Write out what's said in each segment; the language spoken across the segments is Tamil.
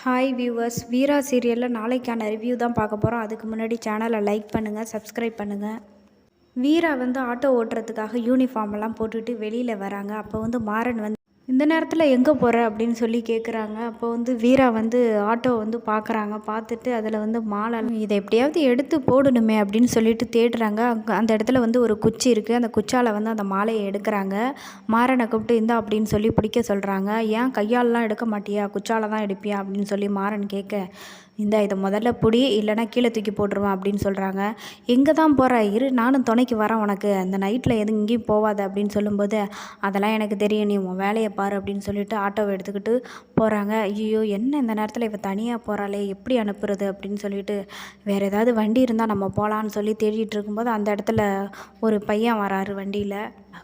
ஹாய் வியூவர்ஸ் வீரா சீரியலில் நாளைக்கான ரிவ்யூ தான் பார்க்க போகிறோம் அதுக்கு முன்னாடி சேனலை லைக் பண்ணுங்கள் சப்ஸ்கிரைப் பண்ணுங்கள் வீரா வந்து ஆட்டோ ஓட்டுறதுக்காக யூனிஃபார்ம் எல்லாம் போட்டுட்டு வெளியில் வராங்க. அப்போ வந்து மாறன் வந்து இந்த நேரத்தில் எங்கே போகிற அப்படின்னு சொல்லி கேட்குறாங்க அப்போ வந்து வீரா வந்து ஆட்டோ வந்து பார்க்குறாங்க பார்த்துட்டு அதில் வந்து மாலை இதை எப்படியாவது எடுத்து போடணுமே அப்படின்னு சொல்லிட்டு தேடுறாங்க. அங்கே அந்த இடத்துல வந்து ஒரு குச்சி இருக்குது அந்த குச்சால் வந்து அந்த மாலையை எடுக்கிறாங்க. மாறனை கூப்பிட்டு இந்தா அப்படின்னு சொல்லி பிடிக்க சொல்கிறாங்க ஏன் கையாலலாம் எடுக்க மாட்டியா? குச்சால தான் எடுப்பியா? அப்படின்னு சொல்லி மாறன் கேட்க இந்த இதை முதல்ல பிடி இல்லைனா கீழே தூக்கி போட்டுருவேன் அப்படின்னு சொல்கிறாங்க எங்கே தான் போகிற இரு நானும் துணைக்கு வரேன் உனக்கு. அந்த நைட்டில் எதுவும் எங்கேயும் போகாத அப்படின்னு சொல்லும்போது அதெல்லாம் எனக்கு தெரியும். நீ உன் வேலையை பாரு அப்படின்னு சொல்லிட்டு ஆட்டோவை எடுத்துக்கிட்டு போகிறாங்க ஐயோ என்ன இந்த நேரத்தில் இப்போ தனியாக போகிறாளே எப்படி அனுப்புறது? அப்படின்னு சொல்லிட்டு வேறு ஏதாவது வண்டி இருந்தால் நம்ம போகலான்னு சொல்லி தேடிட்டு இருக்கும்போது அந்த இடத்துல ஒரு பையன் வராரு வண்டியில்.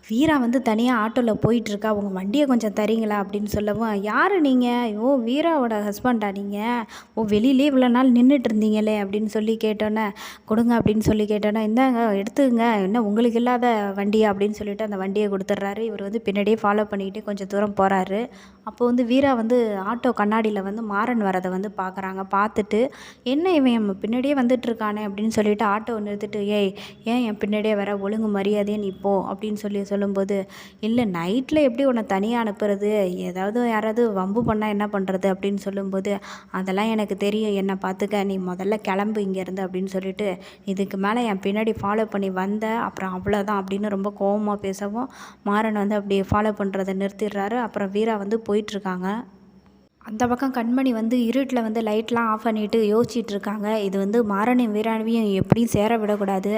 வீரா வந்து தனியாக ஆட்டோவில் போயிட்டுருக்கா உங்கள் வண்டியை கொஞ்சம் தரீங்களா அப்படின்னு சொல்லவும் யார் நீங்கள் ஓ வீராவோட ஹஸ்பண்டா நீங்கள் ஓ வெளியிலே இவ்வளோ நாள் நின்றுட்டு இருந்தீங்களே அப்படின்னு சொல்லி கேட்டோன்னே கொடுங்க அப்படின்னு சொல்லி கேட்டோன்னே இந்தாங்க எடுத்துங்க என்ன உங்களுக்கு இல்லாத வண்டியா அப்படின்னு சொல்லிட்டு அந்த வண்டியை கொடுத்துட்றாரு. இவர் வந்து பின்னாடியே ஃபாலோ பண்ணிக்கிட்டே கொஞ்சம் தூரம் போகிறாரு அப்போ வந்து வீரா வந்து ஆட்டோ கண்ணாடியில் வந்து மாறன் வரதை வந்து பார்க்குறாங்க பார்த்துட்டு என்ன இவன் நம்ம பின்னாடியே வந்துட்டு இருக்கானே அப்படின்னு சொல்லிட்டு ஆட்டோ நிறுத்திட்டு ஏய் ஏன் என் பின்னாடியே வர? ஒழுங்கு மரியாதையே நீ போ அப்படின்னு சொல்லி சொல்லும்போது இல்லை நைட்டில் எப்படி உன்னை தனியாக அனுப்புறது? ஏதாவது யாராவது வம்பு பண்ணால் என்ன பண்ணுறது அப்படின்னு சொல்லும்போது அதெல்லாம் எனக்கு தெரியும். என்னை பார்த்துக்க. நீ முதல்ல கிளம்பு இங்கேருந்து அப்படின்னு சொல்லிட்டு இதுக்கு மேலே என் பின்னாடி ஃபாலோ பண்ணி வந்த அப்புறம் அவ்வளோதான் அப்படின்னு ரொம்ப கோவமாக பேசவும் மாறன் வந்து அப்படி ஃபாலோ பண்ணுறதை நிறுத்திடுறாரு. அப்புறம் வீரா வந்து போயிட்டுருக்காங்க அந்த பக்கம் கண்மணி வந்து இருட்டில் வந்து லைட்லாம் ஆஃப் பண்ணிட்டு யோசிச்சிட்டு இருக்காங்க இது வந்து மாறனையும் வீராணையும் எப்படியும் சேர விடக்கூடாது.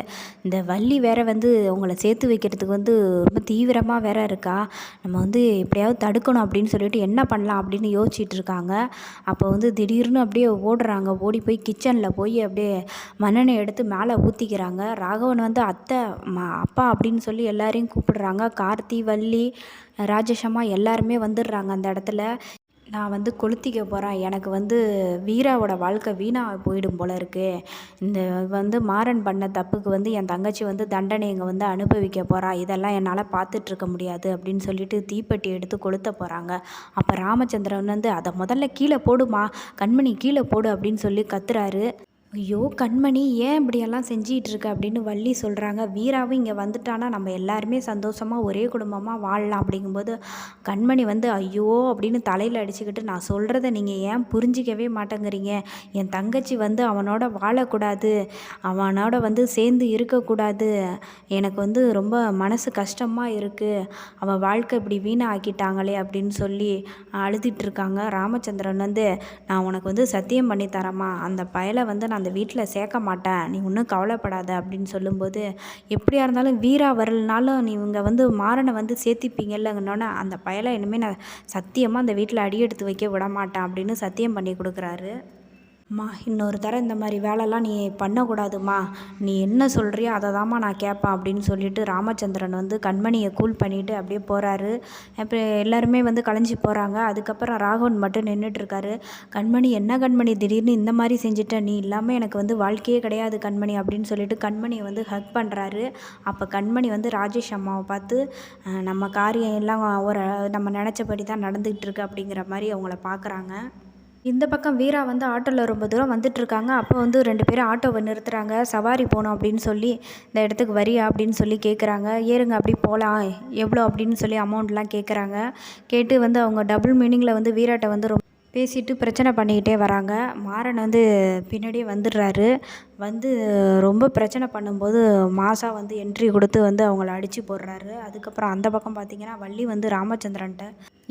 இந்த வள்ளி வேற வந்து அவங்கள சேர்த்து வைக்கிறதுக்கு வந்து ரொம்ப தீவிரமாக வேற இருக்கா. நம்ம வந்து எப்படியாவது தடுக்கணும் அப்படின்னு சொல்லிட்டு என்ன பண்ணலாம் அப்படின்னு யோசிச்சுட்டு இருக்காங்க அப்போ வந்து திடீர்னு அப்படியே ஓடுறாங்க. ஓடி போய் கிச்சனில் போய் அப்படியே மண்ணெண்ணை எடுத்து மேலே ஊற்றிக்கிறாங்க ராகவன் வந்து அத்தை ம அப்பா அப்படின்னு சொல்லி எல்லாரையும் கூப்பிடுறாங்க. கார்த்தி வள்ளி ராஜேஷம்மா எல்லாருமே வந்துடுறாங்க அந்த இடத்துல. நான் வந்து கொளுத்திக்க போகிறேன் எனக்கு வந்து வீராவோட வாழ்க்கை வீணாக போயிடும் போல இருக்குது இந்த வந்து மாறன் பண்ண தப்புக்கு வந்து என் தங்கச்சி வந்து தண்டனை இங்கே வந்து அனுபவிக்க போகிறா இதெல்லாம் என்னால் பார்த்துட்ருக்க முடியாது அப்படின்னு சொல்லிட்டு தீப்பெட்டி எடுத்து கொளுத்த போகிறாங்க அப்போ ராமச்சந்திரன் வந்து அதை முதல்ல கீழே போடுமா? கண்மணி கீழே போடு அப்படின்னு சொல்லி கத்துறாரு. ஐயோ கண்மணி ஏன் இப்படியெல்லாம் செஞ்சிகிட்டு இருக்க அப்படின்னு வள்ளி சொல்கிறாங்க வீராவும் இங்கே வந்துட்டானா நம்ம எல்லாருமே சந்தோஷமாக ஒரே குடும்பமாக வாழலாம் அப்படிங்கும்போது கண்மணி வந்து ஐயோ அப்படின்னு தலையில் அடிச்சுக்கிட்டு நான் சொல்கிறத நீங்கள் ஏன் புரிஞ்சிக்கவே மாட்டேங்கிறீங்க? என் தங்கச்சி வந்து அவனோட வாழக்கூடாது. அவனோட வந்து சேர்ந்து இருக்கக்கூடாது. எனக்கு வந்து ரொம்ப மனசு கஷ்டமாக இருக்குது அவன் வாழ்க்கை இப்படி வீணாக்கிட்டாங்களே அப்படின்னு சொல்லி அழுதுகிட்ருக்காங்க ராமச்சந்திரன் வந்து நான் உனக்கு வந்து சத்தியம் பண்ணி தரேம்மா அந்த பயலை வந்து நான் அந்த வீட்டில் சேர்க்க மாட்டேன் நீ ஒன்றும் கவலைப்படாத அப்படின்னு சொல்லும்போது எப்படியா இருந்தாலும் வீரா வரலனாலும் நீ இவங்க வந்து மாறனை வந்து சேர்த்திப்பீங்கல்லங்கன்னொன்னே அந்த பயலை இனிமேல் நான் சத்தியமாக அந்த வீட்டில் அடி எடுத்து வைக்க விட மாட்டேன் அப்படின்னு சத்தியம் பண்ணி கொடுக்குறாரு. அம்மா இன்னொரு தரம் இந்த மாதிரி வேலைலாம் நீ பண்ணக்கூடாதும்மா நீ என்ன சொல்கிறியோ அதை தாம்மா நான் கேட்பேன் அப்படின்னு சொல்லிட்டு ராமச்சந்திரன் வந்து கண்மணியை கூல் பண்ணிவிட்டு அப்படியே போகிறாரு அப்புறம் எல்லாருமே வந்து கலைஞ்சி போகிறாங்க அதுக்கப்புறம் ராகவன் மட்டும் நின்றுட்டுருக்காரு கண்மணி என்ன கண்மணி? திடீர்னு இந்த மாதிரி செஞ்சுட்ட. நீ இல்லாமல் எனக்கு வந்து வாழ்க்கையே கிடையாது கண்மணி. அப்படின்னு சொல்லிட்டு கண்மணியை வந்து ஹக் பண்ணுறாரு அப்போ கண்மணி வந்து ராஜேஷ் அம்மாவை பார்த்து நம்ம காரியம் எல்லாம் ஒரு நம்ம நினச்சபடி தான் நடந்துகிட்டு இருக்கு அப்படிங்கிற மாதிரி அவங்கள பார்க்குறாங்க. இந்த பக்கம் வீரா வந்து ஆட்டோவில் ரொம்ப தூரம் வந்துட்டுருக்காங்க அப்போ வந்து ரெண்டு பேரும் ஆட்டோவை நிறுத்துகிறாங்க சவாரி போகணும் அப்படின்னு சொல்லி இந்த இடத்துக்கு வரியா அப்படின்னு சொல்லி கேட்குறாங்க ஏறுங்க அப்படி போகலாம் எவ்வளோ அப்படின்னு சொல்லி அமௌண்ட்லாம் கேட்குறாங்க கேட்டு வந்து அவங்க டபுள் மீனிங்கில் வந்து வீராட்டை வந்து ரொம்ப பேசிட்டு பிரச்சனை பண்ணிக்கிட்டே வராங்க. மாறன் வந்து பின்னாடியே வந்துடுறாரு. வந்து ரொம்ப பிரச்சனை பண்ணும்போது மாசா வந்து என்ட்ரி கொடுத்து வந்து அவங்கள அடித்து போடுறாரு. அதுக்கப்புறம் அந்த பக்கம் பார்த்தீங்கன்னா வள்ளி வந்து ராமச்சந்திரன்ட்ட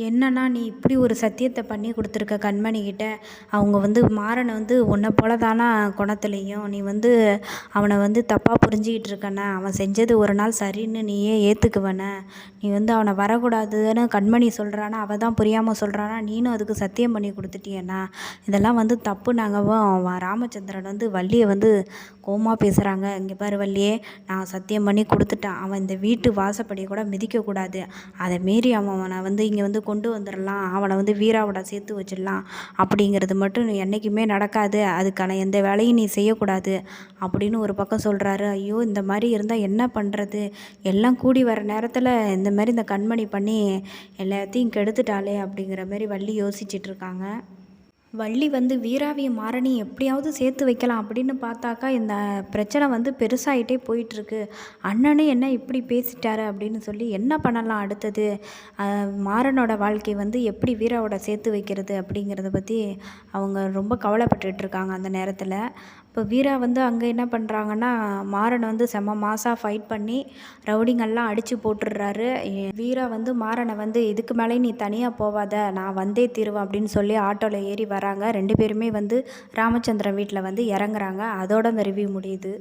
என்னன்னா நீ இப்படி ஒரு சத்தியத்தை பண்ணி கொடுத்துருக்க கண்மணிக்கிட்ட அவங்க வந்து மாறனை வந்து உன்னை போல தானா குணத்துலேயும்? நீ வந்து அவனை வந்து தப்பாக புரிஞ்சிக்கிட்டு இருக்கண்ணே. அவன் செஞ்சது ஒரு நாள் சரின்னு நீயே ஏற்றுக்குவன நீ வந்து அவனை வரக்கூடாதுன்னு கண்மணி சொல்கிறானா அவள் தான் புரியாமல் சொல்கிறானா நீனும் அதுக்கு சத்தியம் பண்ணி கொடுத்துட்டியண்ணா. இதெல்லாம் வந்து தப்பு நாங்கள் ராமச்சந்திரன் வந்து வள்ளியை வந்து கோமா பேசுகிறாங்க இங்கே பாரு வள்ளியே நான் சத்தியம் பண்ணி கொடுத்துட்டேன். அவன் இந்த வீட்டு வாசப்படியை கூட மிதிக்கக்கூடாது அதை மீறி அவனை வந்து இங்கே வந்து கொண்டு வந்துடலாம். அவனை வந்து வீராவோட சேர்த்து வச்சிடலாம். அப்படிங்கிறது மட்டும் என்றைக்குமே நடக்காது. அதுக்கான எந்த வேலையும் நீ செய்யக்கூடாது. அப்படின்னு ஒரு பக்கம் சொல்கிறாரு ஐயோ இந்த மாதிரி இருந்தால் என்ன பண்ணுறது எல்லாம் கூடி வர நேரத்தில் இந்த மாதிரி இந்த கண்மணி பண்ணி எல்லாத்தையும் கெடுத்துட்டாளே அப்படிங்கிற மாதிரி வள்ளி யோசிச்சிட்டுருக்காங்க வள்ளி வந்து வீராவிய மாறனையும் எப்படியாவது சேர்த்து வைக்கலாம் அப்படின்னு பார்த்தாக்கா இந்த பிரச்சனை வந்து பெருசாகிட்டே போயிட்டுருக்கு. அண்ணனே என்ன இப்படி பேசிட்டாரு அப்படின்னு சொல்லி என்ன பண்ணலாம் அடுத்தது? மாறனோட வாழ்க்கை வந்து எப்படி வீராவோட சேர்த்து வைக்கிறது அப்படிங்கிறத பற்றி அவங்க ரொம்ப கவலைப்பட்டுருக்காங்க அந்த நேரத்தில். இப்போ வீரா வந்து அங்கே என்ன பண்ணுறாங்கன்னா மாறன் வந்து செம மாசாக ஃபைட் பண்ணி ரவுடிங்கெல்லாம் அடித்து போட்டுடுறாரு. வீரா வந்து மாறனை வந்து இதுக்கு மேலே நீ தனியாக போவாத நான் வந்தே தீருவேன் அப்படின்னு சொல்லி ஆட்டோவில் ஏறி வராங்க. ரெண்டு பேருமே வந்து ராமச்சந்திரன் வீட்டில் வந்து இறங்குறாங்க. அதோட அந்த ரிவ்யூ முடியுது.